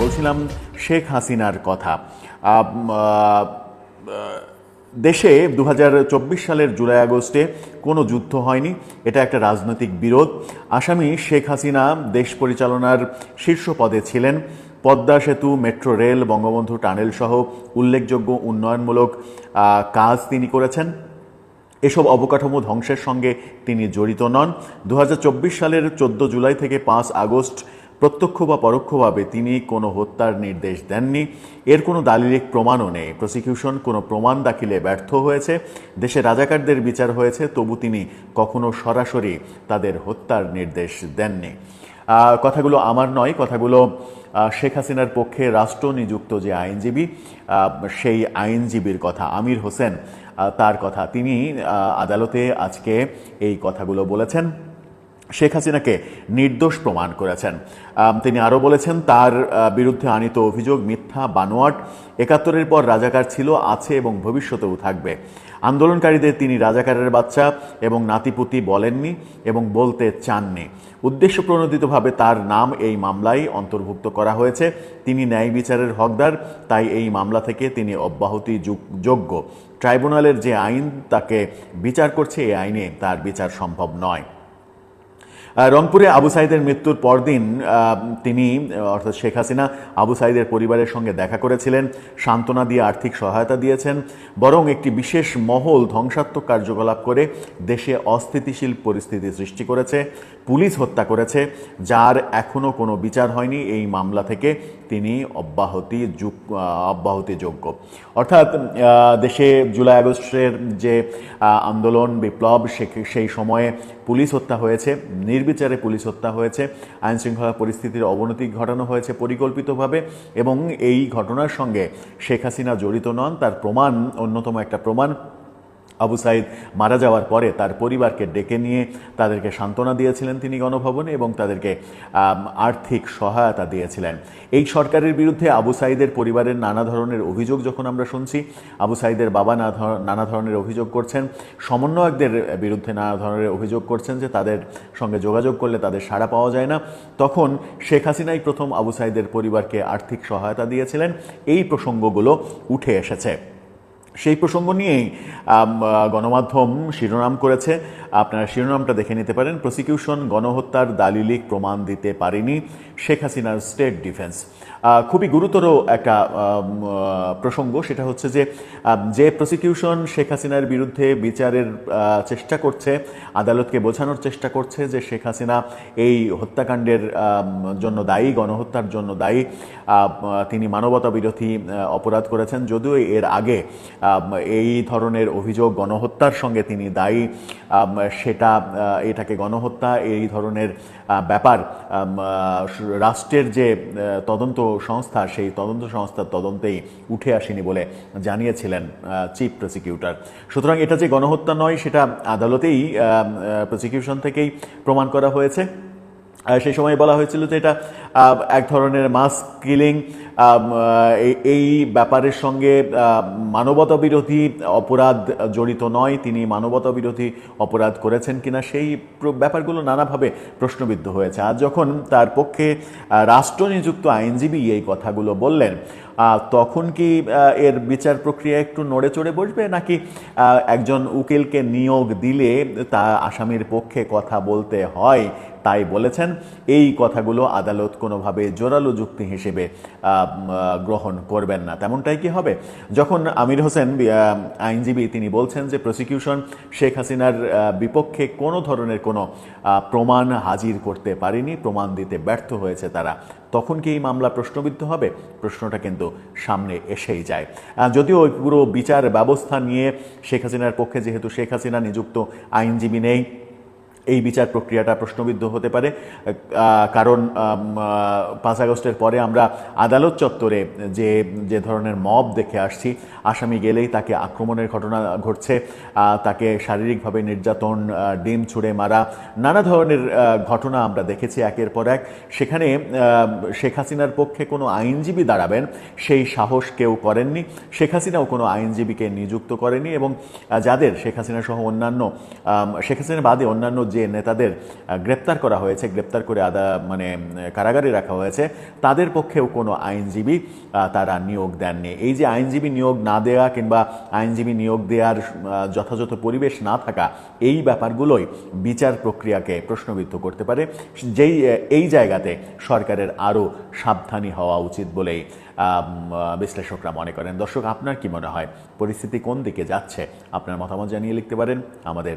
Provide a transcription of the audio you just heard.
বলছিলাম শেখ হাসিনার কথা। দেশে দু হাজার চব্বিশ সালের জুলাই আগস্টে কোনো যুদ্ধ হয়নি, এটা একটা রাজনৈতিক বিরোধ। আসামি শেখ হাসিনা দেশ পরিচালনার শীর্ষ পদে ছিলেন। পদ্মা সেতু, মেট্রো রেল, বঙ্গবন্ধু টানেল সহ উল্লেখযোগ্য উন্নয়নমূলক কাজ তিনি করেছেন। এসব অবকাঠামো ধ্বংসের সঙ্গে তিনি জড়িত নন। দু হাজার চব্বিশ সালের চোদ্দ জুলাই থেকে পাঁচ আগস্ট প্রত্যক্ষ বা পরোক্ষভাবে তিনি কোনো হত্যার নির্দেশ দেননি। এর কোনো দালিলিক প্রমাণও নেই। প্রসিকিউশন কোনো প্রমাণ দাখিলে ব্যর্থ হয়েছে। দেশে রাজাকারদের বিচার হয়েছে, তবু তিনি কখনো সরাসরি তাদের হত্যার নির্দেশ দেননি। কথাগুলো আমার নয়। কথাগুলো শেখ হাসিনার পক্ষে রাষ্ট্র নিযুক্ত যে আইনজীবী সেই আইনজীবীর কথা, আমির হোসেন তার কথা। তিনি আদালতে আজকে এই কথাগুলো বলেছেন। শেখ হাসিনাকে নির্দোষ প্রমাণ করেছেন। তিনি আরও বলেছেন, তার বিরুদ্ধে আনিত অভিযোগ মিথ্যা, বানোয়াট। একাত্তরের পর রাজাকার ছিল, আছে এবং ভবিষ্যতেও থাকবে। আন্দোলনকারীদের তিনি রাজাকারের বাচ্চা এবং নাতিপুতি বলেননি এবং বলতে চাননি। উদ্দেশ্য প্রণোদিতভাবে তার নাম এই মামলায় অন্তর্ভুক্ত করা হয়েছে। তিনি ন্যায় বিচারের হকদার, তাই এই মামলা থেকে তিনি অব্যাহতি যোগ- যোগ্য। ট্রাইব্যুনালের যে আইন, তাকে বিচার করছে এই আইনে তার বিচার সম্ভব নয়। রংপুরে আবু সাইদের মৃত্যুর পরদিন তিনি অর্থাৎ শেখ হাসিনা আবু সাইদের পরিবারের সঙ্গে দেখা করেছিলেন, সান্ত্বনা দিয়ে আর্থিক সহায়তা দিয়েছেন, বরং একটি বিশেষ মহল ধ্বংসাত্মক কার্যকলাপ করে দেশে অস্থিতিশীল পরিস্থিতি সৃষ্টি করেছে, পুলিশ হত্যা করেছে, যার এখনও কোনো বিচার হয়নি এই মামলা থেকে তিনি অব্যাহতি অব্যাহতিযোগ্য অর্থাৎ দেশে জুলাই আগস্টের যে আন্দোলন, বিপ্লব সেই সময়ে পুলিশ হত্যা হয়েছে, নির্বিচারে পুলিশ হত্যা হয়েছে, আইনশৃঙ্খলা পরিস্থিতির অবনতি ঘটানো হয়েছে পরিকল্পিতভাবে এবং এই ঘটনার সঙ্গে শেখ হাসিনা জড়িত নন। তার প্রমাণ, অন্যতম একটা প্রমাণ আবু সাইদ মারা যাওয়ার পরে তার পরিবারকে ডেকে নিয়ে তাদেরকে সান্ত্বনা দিয়েছিলেন তিনি গণভবনে এবং তাদেরকে আর্থিক সহায়তা দিয়েছিলেন। এই সরকারের বিরুদ্ধে আবু সাইদের পরিবারের নানা ধরনের অভিযোগ যখন আমরা শুনছি, আবু সাইদের বাবা নানা ধরনের অভিযোগ করছেন, সমন্বয়কদের বিরুদ্ধে নানা ধরনের অভিযোগ করছেন যে তাদের সঙ্গে যোগাযোগ করলে তাদের সাড়া পাওয়া যায় না। তখন শেখ হাসিনাই প্রথম আবু সাইদের পরিবারকে আর্থিক সহায়তা দিয়েছিলেন। এই প্রসঙ্গগুলো উঠে এসেছে। সেই প্রসঙ্গ নিয়েই গণমাধ্যম শিরোনাম করেছে। আপনারা শিরোনামটা দেখে নিতে পারেন। প্রসিকিউশন, গণহত্যার দালিলিক প্রমাণ দিতে পারেনি শেখ হাসিনার স্টেট ডিফেন্স। খুবই গুরুতর একটা প্রসঙ্গ। সেটা হচ্ছে যে যে প্রসিকিউশন শেখ হাসিনার বিরুদ্ধে বিচারের চেষ্টা করছে, আদালতকে বোঝানোর চেষ্টা করছে যে শেখ হাসিনা এই হত্যাকাণ্ডের জন্য দায়ী, গণহত্যার জন্য দায়ী। তিনি মানবতা বিরোধী অপরাধ করেছেন। যদিও এর আগে এই ধরনের অভিযোগ গণহত্যার সঙ্গে তিনি দায়ী। সেটা এটাকে গণহত্যা, এই ধরনের ব্যাপার রাষ্ট্রের যে তদন্ত সংস্থা, সেই তদন্ত সংস্থার তদন্তেই উঠে আসেনি বলে জানিয়েছিলেন চিফ প্রসিকিউটর। সুতরাং এটা যে গণহত্যা নয়, সেটা আদালতেই প্রসিকিউশন থেকেই প্রমাণ করা হয়েছে। সেই সময় বলা হয়েছিল যে এটা এক ধরনের মাস কিলিং এই ব্যাপারের সঙ্গে মানবতা বিরোধী অপরাধ জড়িত নয়। তিনি মানবতা বিরোধী অপরাধ করেছেন কিনা সেই ব্যাপারগুলো নানাভাবে প্রশ্নবিদ্ধ হয়েছে। আজ যখন তার পক্ষে আহ, রাষ্ট্র নিযুক্ত আইনজীবী এই কথাগুলো বললেন তখন কি এর বিচার প্রক্রিয়া একটু নড়ে চড়ে বসবে? নাকি একজন উকিলকে নিয়োগ দিলে তা আসামির পক্ষে কথা বলতে হয় তাই বলেছেন, এই কথাগুলো আদালত কোনোভাবে জোরালো যুক্তি হিসেবে গ্রহণ করবেন না। তেমনটাই কি হবে? যখন আমির হোসেন আইনজীবী, তিনি বলছেন যে প্রসিকিউশন শেখ হাসিনার বিপক্ষে কোনো ধরনের কোনো প্রমাণ হাজির করতে পারেনি, প্রমাণ দিতে ব্যর্থ হয়েছে তারা, তখন কি এই মামলা প্রশ্নবিদ্ধ হবে? প্রশ্নটা কিন্তু সামনে এসেই যায়। যদিও ওই পুরো বিচার ব্যবস্থা নিয়ে শেখ হাসিনার পক্ষে, যেহেতু শেখ হাসিনা নিযুক্ত আইনজীবী নেই এই বিচার প্রক্রিয়াটা প্রশ্নবিদ্ধ হতে পারে। কারণ পাঁচ আগস্টের পরে আমরা আদালত চত্বরে যে যে ধরনের মব দেখে আসছি, আসামি গেলেই তাকে আক্রমণের ঘটনা ঘটছে তাকে শারীরিকভাবে নির্যাতন ডিম ছুঁড়ে মারা, নানা ধরনের ঘটনা আমরা দেখেছি একের পর এক। সেখানে শেখ হাসিনার পক্ষে কোনো আইনজীবী দাঁড়াবেন, সেই সাহস কেউ করেননি। শেখ হাসিনাও কোনো আইনজীবীকে নিযুক্ত করেনি এবং যাদের শেখ হাসিনা সহ অন্যান্য শেখ হাসিনা বাদে অন্যান্য যে নেতাদের গ্রেপ্তার করা হয়েছে, গ্রেপ্তার করে আদা মানে কারাগারে রাখা হয়েছে, তাদের পক্ষেও কোনো আইনজীবী তারা নিয়োগ দেননি। এই যে আইনজীবী নিয়োগ না দেওয়া কিংবা আইনজীবী নিয়োগ দেওয়ার যথাযথ পরিবেশ না থাকা, এই ব্যাপারগুলোই বিচার প্রক্রিয়াকে প্রশ্নবিদ্ধ করতে পারে। যেই এই জায়গাতে সরকারের আরও সাবধানী হওয়া উচিত বলেই বিশ্লেষকরা মনে করেন। দর্শক, আপনার কি মনে হয়? পরিস্থিতি কোন দিকে যাচ্ছে? আপনার মতামত জানিয়ে লিখতে পারেন আমাদের